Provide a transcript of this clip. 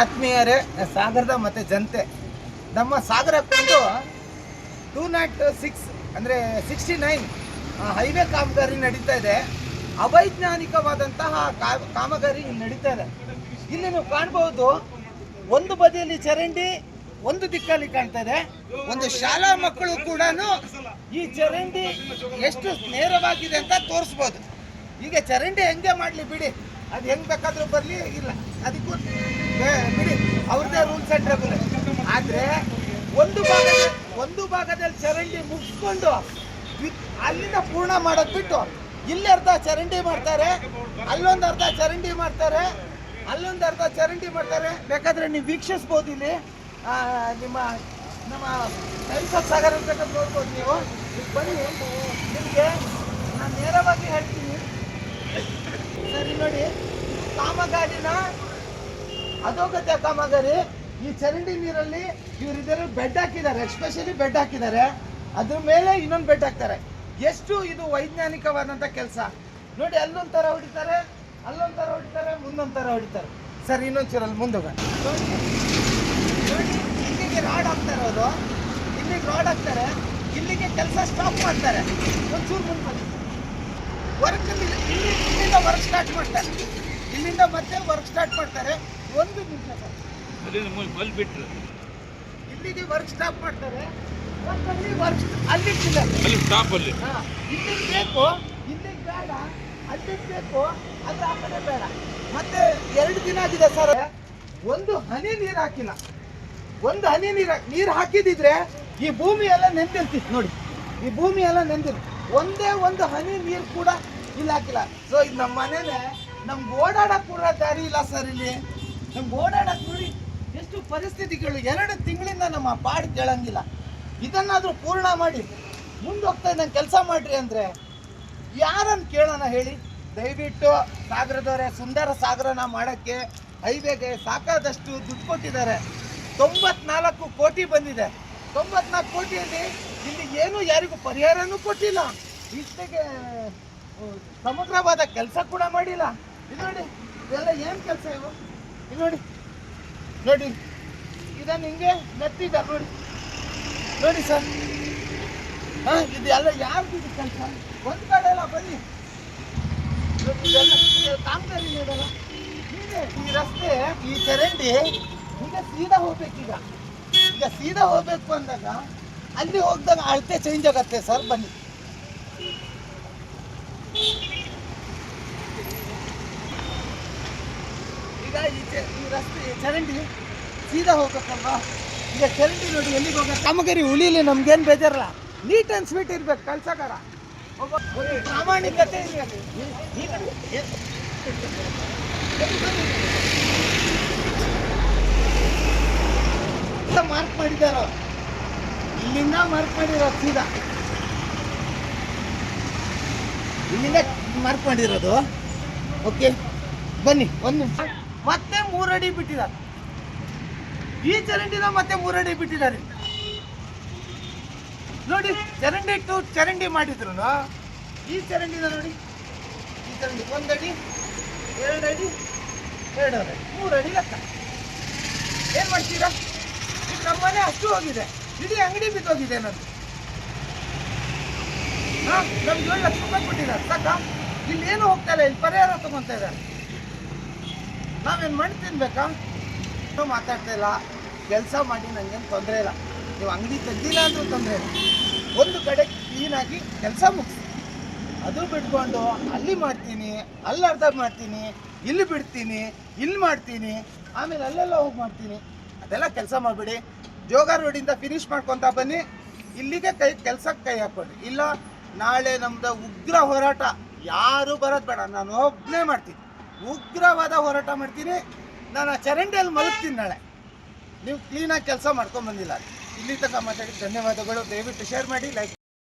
ಆತ್ಮೀಯರೇ, ಸಾಗರದ ಮತ್ತು ಜನತೆ. ನಮ್ಮ ಸಾಗರಕ್ಕೊಂದು ಟೂ ನಾಟ್ ಸಿಕ್ಸ್ ಅಂದರೆ ಸಿಕ್ಸ್ಟಿ ನೈನ್ ಹೈವೇ ಕಾಮಗಾರಿ ನಡೀತಾ ಇದೆ. ಅವೈಜ್ಞಾನಿಕವಾದಂತಹ ಕಾಮಗಾರಿ ನಡೀತಾ ಇದೆ. ಇಲ್ಲಿ ನೀವು ಕಾಣ್ಬೋದು, ಒಂದು ಬದಿಯಲ್ಲಿ ಚರಂಡಿ, ಒಂದು ದಿಕ್ಕಲ್ಲಿ ಕಾಣ್ತಾ ಇದೆ. ಒಂದು ಶಾಲಾ ಮಕ್ಕಳು ಕೂಡ ಈ ಚರಂಡಿ ಎಷ್ಟು ನೇರವಾಗಿದೆ ಅಂತ ತೋರಿಸ್ಬೋದು. ಈಗ ಚರಂಡಿ ಹೆಂಗೆ ಮಾಡಲಿ ಬಿಡಿ. ಅದು ಹೆಂಗ್ ಬೇಕಾದ್ರೂ ಬರಲಿ, ಇಲ್ಲ. ಅದಕ್ಕೂ ಬಿಡಿ. ಅವ್ರದ್ದೇ ರೂಲ್ಸ್ ಆ್ಯಂಡ್ ರೆಗ್ಯುಲೇಷನ್ ಆದರೆ ಒಂದು ಭಾಗದ ಒಂದು ಭಾಗದಲ್ಲಿ ಚರಂಡಿ ಮುಗಿಸ್ಕೊಂಡು ಅಲ್ಲಿಂದ ಪೂರ್ಣ ಮಾಡೋದು ಬಿಟ್ಟು ಇಲ್ಲಿ ಅರ್ಧ ಚರಂಡಿ ಮಾಡ್ತಾರೆ, ಅಲ್ಲೊಂದು ಅರ್ಧ ಚರಂಡಿ ಮಾಡ್ತಾರೆ, ಅಲ್ಲೊಂದು ಅರ್ಧ ಚರಂಡಿ ಮಾಡ್ತಾರೆ. ಬೇಕಾದ್ರೆ ನೀವು ವೀಕ್ಷಿಸ್ಬೋದು ಇಲ್ಲಿ. ನಿಮ್ಮ ನಮ್ಮ ಸಂಸತ್ ಸಾಗರ ನೋಡ್ಬೋದು ನೀವು. ಬನ್ನಿ. ನಿಮಗೆ ನಾನು ನೇರವಾಗಿ ಹೇಳ್ತೀನಿ. ಸರಿ ನೋಡಿ. ಕಾಮಗಾರಿನ ಅಧೋಗತ್ಯ ಕಾಮಗಾರಿ, ಈ ಚರಂಡಿ ನೀರಲ್ಲಿ ಇವರು ಇದರಲ್ಲಿ ಬೆಡ್ ಹಾಕಿದ್ದಾರೆ ಎಸ್ಪೆಷಲಿ ಬೆಡ್ ಹಾಕಿದ್ದಾರೆ. ಅದ್ರ ಮೇಲೆ ಇನ್ನೊಂದು ಬೆಡ್ ಹಾಕ್ತಾರೆ. ಎಷ್ಟು ಇದು ವೈಜ್ಞಾನಿಕವಾದಂಥ ಕೆಲಸ. ನೋಡಿ ಅಲ್ಲೊಂದು ಥರ ಹೊಡಿತಾರೆ ಅಲ್ಲೊಂದು ಥರ ಹೊಡಿತಾರೆ ಮುಂದೊಂದು ಥರ ಹೊಡಿತಾರೆ. ಸರ್, ಇನ್ನೊಂದು ಚೂರಲ್ಲಿ ಮುಂದೋಗ ನೋಡಿ ಇಲ್ಲಿಗೆ ರಾಡ್ ಹಾಕ್ತಾ ಇರೋದು. ಇಲ್ಲಿಗೆ ರಾಡ್ ಹಾಕ್ತಾರೆ. ಇಲ್ಲಿಗೆ ಕೆಲಸ ಸ್ಟಾಪ್ ಮಾಡ್ತಾರೆ. ಒಂಚೂರು ಮುಂದೆ ವರ್ಕ್ ಇಲ್ಲಿ ಇಲ್ಲಿಂದ ವರ್ಕ್ ಸ್ಟಾರ್ಟ್ ಮಾಡ್ತಾರೆ. ಇಲ್ಲಿಂದ ಮತ್ತೆ ವರ್ಕ್ ಸ್ಟಾರ್ಟ್ ಮಾಡ್ತಾರೆ. ಒಂದು ನಿಮಿಷ ಸರ್. ಬಿಟ್ರು. ಇಲ್ಲಿಗೆ ವರ್ಕ್ ಸ್ಟಾಪ್ ಮಾಡ್ತಾರೆ. ಅಲ್ಲಿ ವರ್ಕ್ ಅಲ್ಲಿ ಸ್ಟಾಪ್ ಅಲ್ಲಿ. ಇಲ್ಲಿಗೆ ಬೇಕು ಇಲ್ಲಿಗೆ ಬೇಡ ಅಲ್ಲಿಗೆ ಬೇಕು ಅದು ಆ ಕಡೆ ಬೇಡ. ಮತ್ತೆ ಎರಡು ದಿನ ಆಗಿದೆ ಸರ್. ಒಂದು ಹನಿ ನೀರು ಹಾಕಿಲ್ಲ. ಒಂದು ಹನಿ ನೀರು ನೀರು ಹಾಕಿದಿದ್ರೆ ಈ ಭೂಮಿ ಎಲ್ಲ ನೆಂದಿರ್ತಿತ್ತು ನೋಡಿ. ಈ ಭೂಮಿ ಎಲ್ಲ ನೆಂದಿರು. ಒಂದೇ ಒಂದು ಹನಿ ನೀರು ಕೂಡ ಇಲ್ಲಿ ಹಾಕಿಲ್ಲ. ಸೊ ಇದು ನಮ್ಮ ಮನೇಲೆ ನಮ್ಗೆ ಓಡಾಡಕ್ ಕೂಡ ದಾರಿ ಇಲ್ಲ ಸರ್ ಇಲ್ಲಿ. ನಮ್ಗೆ ಓಡಾಡಕ್ಕೆ ನೋಡಿ ಎಷ್ಟು ಪರಿಸ್ಥಿತಿಗಳು ಎರಡು ತಿಂಗಳಿಂದ ನಮ್ಮ ಪಾಡು ಕೇಳಂಗಿಲ್ಲ. ಇದನ್ನಾದರೂ ಪೂರ್ಣ ಮಾಡಿ ಮುಂದೋಗ್ತಾ ಇದ್ದಂಗೆ ಕೆಲಸ ಮಾಡ್ರಿ ಅಂದ್ರೆ ಯಾರನ್ನು ಕೇಳೋಣ ಹೇಳಿ? ದಯವಿಟ್ಟು ಸಾಗರದವರೇ, ಸುಂದರ ಸಾಗರನ ಮಾಡೋಕ್ಕೆ ಹೈವೇಗೆ ಸಾಕಾದಷ್ಟು ದುಡ್ಡು ಕೊಟ್ಟಿದ್ದಾರೆ. ತೊಂಬತ್ನಾಲ್ಕು ಕೋಟಿ ಬಂದಿದೆ. ತೊಂಬತ್ನಾಲ್ಕು ಕೋಟಿಯಲ್ಲಿ ಇಲ್ಲಿ ಏನು ಯಾರಿಗೂ ಪರಿಹಾರನೂ ಕೊಟ್ಟಿಲ್ಲ. ಇಷ್ಟಿಗೆ ಸಮಗ್ರವಾದ ಕೆಲಸ ಕೂಡ ಮಾಡಿಲ್ಲ. ಇದು ನೋಡಿ, ಇದೆಲ್ಲ ಏನು ಕೆಲಸ ಇವು ಇದು ನೋಡಿ ನೋಡಿ ಇದನ್ನು ಹಿಂಗೆ ನೆತ್ತಿದ್ದಾರೆ ನೋಡಿ. ನೋಡಿ ಸರ್. ಹಾಂ, ಇದೆಲ್ಲ ಯಾರ್ದು ಇದು ಕೆಲಸ? ಒಂದು ಕಡೆ ಎಲ್ಲ ಬನ್ನಿ. ಕಾಮಗಾರಿ ಈ ರಸ್ತೆ, ಈ ಚರಂಡಿ, ಈಗ ಸೀದಾ ಹೋಗ್ಬೇಕೀಗ. ಈಗ ಸೀದಾ ಹೋಗ್ಬೇಕು ಅಂದಾಗ ಅಲ್ಲಿ ಹೋಗ್ದಾಗ ಅಳತೆ ಚೇಂಜ್ ಆಗತ್ತೆ ಸರ್, ಬನ್ನಿ. ಈಗ ಈ ರಸ್ತೆ ಚರಂಡಿ ಸೀದಾ ಹೋಗ್ಬೇಕಲ್ವಾ? ಈಗ ಚರಂಡಿ ನೋಡಿ ಎಲ್ಲಿಗೆ ಹೋಗ ಕಾಮಗಾರಿ ಉಳಿಲಿ ನಮ್ಗೇನು ಬೇಜಾರಲ್ಲ ನೀಟ್ ಆ್ಯಂಡ್ ಸ್ವೀಟ್ ಇರ್ಬೇಕು ಕಳ್ಸಕಾರ ಪ್ರಾಮಾಣಿಕತೆ ಮಾಡಿದಾರೋ ಇಲ್ಲಿಂದ ಮರ್ಕೊಂಡಿರೋ ಸೀದಾ. ಇಲ್ಲಿಂದ ಮಾರ್ಕ್ ಮಾಡಿರೋದು ಓಕೆ ಬನ್ನಿ, ಒಂದು ನಿಮಿಷ. ಮತ್ತೆ ಮೂರಡಿ ಬಿಟ್ಟಿದ್ದಾರೆ. ಈ ಚರಂಡಿನ ಮತ್ತೆ ಮೂರಡಿ ಬಿಟ್ಟಿದ್ದಾರೆ. ನೋಡಿ, ಚರಂಡಿ ಟು ಚರಂಡಿ ಮಾಡಿದ್ರು ಈ ಚರಂಡಿನ ನೋಡಿ. ಈ ಚರಂಡಿ ಒಂದಡಿ, ಎರಡಡಿ ಎರಡರಡಿ ಮೂರಡಿ ಲೆಕ್ಕ. ಏನ್ ಮಾಡ್ತೀರಾ? ಈಗ ನಮ್ಮ ಮನೆ ಅಷ್ಟು ಹೋಗಿದೆ. ಇಡೀ ಅಂಗಡಿ ಬಿದ್ದೋಗಿದೆ ನಾನು ಹಾ, ನಮ್ಗೆ ಏಳು ಲಕ್ಷ ರೂಪಾಯಿ ಕೊಟ್ಟಿದ್ದಾರೆ, ಸಾಕ? ಇಲ್ಲಿ ಏನು ಹೋಗ್ತಾ ಇಲ್ಲ, ಇಲ್ಲಿ ಪರಿಹಾರ ತಗೊಂತ ಇದ್ದಾರೆ. ನಾವೇನು ಮಣ್ಣು ತಿನ್ಬೇಕಾ? ಏನು ಮಾತಾಡ್ತಾ ಇಲ್ಲ. ಕೆಲಸ ಮಾಡಿ ನನಗೇನು ತೊಂದರೆ ಇಲ್ಲ. ನೀವು ಅಂಗಡಿ ತೆಗ್ದಿಲ್ಲ ಅಂದ್ರೂ ತೊಂದರೆ ಇಲ್ಲ. ಒಂದು ಕಡೆ ಕ್ಲೀನಾಗಿ ಕೆಲಸ ಮುಗಿಸಿ. ಅದು ಬಿಟ್ಕೊಂಡು ಅಲ್ಲಿ ಮಾಡ್ತೀನಿ, ಅಲ್ಲಿ ಅರ್ಧ ಮಾಡ್ತೀನಿ, ಇಲ್ಲಿ ಬಿಡ್ತೀನಿ, ಇಲ್ಲಿ ಮಾಡ್ತೀನಿ, ಆಮೇಲೆ ಅಲ್ಲೆಲ್ಲ ಹೋಗಿ ಮಾಡ್ತೀನಿ. ಅದೆಲ್ಲ ಕೆಲಸ ಮಾಡಬೇಡಿ. ಜೋಗ ರೋಡಿಂದ ಫಿನಿಶ್ ಮಾಡ್ಕೊತ ಬನ್ನಿ. ಇಲ್ಲಿಗೆ ಕೈ, ಕೆಲ್ಸಕ್ಕೆ ಕೈ ಹಾಕ್ಕೊಡಿ ಇಲ್ಲ, ನಾಳೆ ನಮ್ದು ಉಗ್ರ ಹೋರಾಟ. ಯಾರು ಬರೋದು ಬೇಡ. ನಾನು ಒಬ್ಬನೇ ಮಾಡ್ತೀನಿ. ಉಗ್ರವಾದ ಹೋರಾಟ ಮಾಡ್ತೀನಿ. ನಾನು ಆ ಚರಂಡಿಯಲ್ಲಿ ಮಲಗ್ತೀನಿ ನಾಳೆ. ನೀವು ಕ್ಲೀನಾಗಿ ಕೆಲಸ ಮಾಡ್ಕೊಂಡ್ಬಂದಿಲ್ಲ ಇಲ್ಲಿ ತನಕ ಮಾತಾಡಿ ಧನ್ಯವಾದಗಳು. ದಯವಿಟ್ಟು ಶೇರ್ ಮಾಡಿ ಲೈಕ್